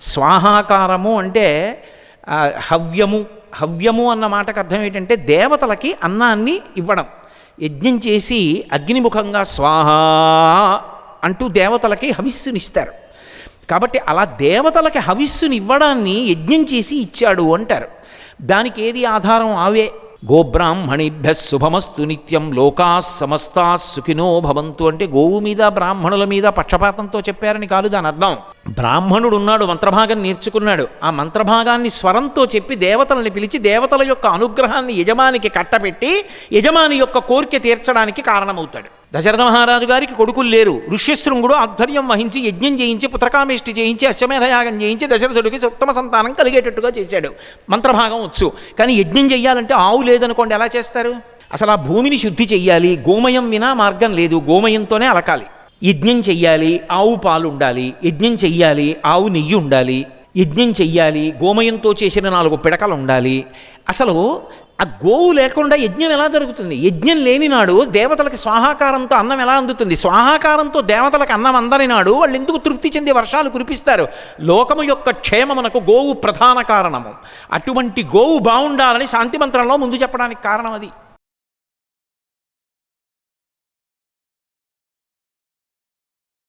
స్వాహాకారము అంటే హవ్యము. హవ్యము అన్న మాటకు అర్థం ఏంటంటే దేవతలకి అన్నాన్ని ఇవ్వడం. యజ్ఞం చేసి అగ్నిముఖంగా స్వాహ అంటూ దేవతలకి హవిస్సునిస్తారు. కాబట్టి అలా దేవతలకి హవిస్సుని ఇవ్వడాన్ని యజ్ఞం చేసి ఇచ్చాడు అంటారు. దానికి ఏది ఆధారం ఆవే? గోబ్రాహ్మణిభ్య శుభమస్తు నిత్యం లోకా సమస్తా సుఖినో భవంతు అంటే గోవు మీద బ్రాహ్మణుల మీద పక్షపాతంతో చెప్పారని కాదు దాని అర్థం బ్రాహ్మణుడు ఉన్నాడు మంత్రభాగం నేర్చుకున్నాడు. ఆ మంత్రభాగాన్ని స్వరంతో చెప్పి దేవతలను పిలిచి దేవతల యొక్క అనుగ్రహాన్ని యజమానికి కట్టపెట్టి యజమాని యొక్క కోరిక తీర్చడానికి కారణమవుతాడు. దశరథ మహారాజు గారికి కొడుకులు లేరు. ఋష్యశృంగుడు ఆధ్వర్యం వహించి యజ్ఞం చేయించి పుత్రకామేష్టి చేయించి అశ్వమేధయాగం చేయించి దశరథుడికి ఉత్తమ సంతానం కలిగేటట్టుగా చేశాడు. మంత్రభాగం వచ్చు. కానీ యజ్ఞం చేయాలంటే ఆవు లేదనుకోండి ఎలా చేస్తారు? అసలు ఆ భూమిని శుద్ధి చెయ్యాలి గోమయం వినా మార్గం లేదు గోమయంతోనే అలకాలి. యజ్ఞం చెయ్యాలి ఆవు పాలు ఉండాలి యజ్ఞం చెయ్యాలి ఆవు నెయ్యి ఉండాలి యజ్ఞం చెయ్యాలి గోమయంతో చేసిన నాలుగు పిడకలు ఉండాలి. అసలు ఆ గోవు లేకుండా యజ్ఞం ఎలా జరుగుతుంది? యజ్ఞం లేని నాడు దేవతలకి స్వాహాకారంతో అన్నం ఎలా అందుతుంది? స్వాహాకారంతో దేవతలకు అన్నం అందని నాడు వాళ్ళు ఎందుకు తృప్తి చెంది వర్షాలు కురిపిస్తారు? లోకము యొక్క క్షేమమునకు గోవు ప్రధాన కారణము. అటువంటి గోవు బాగుండాలని శాంతి మంత్రంలో ముందు చెప్పడానికి కారణం అది.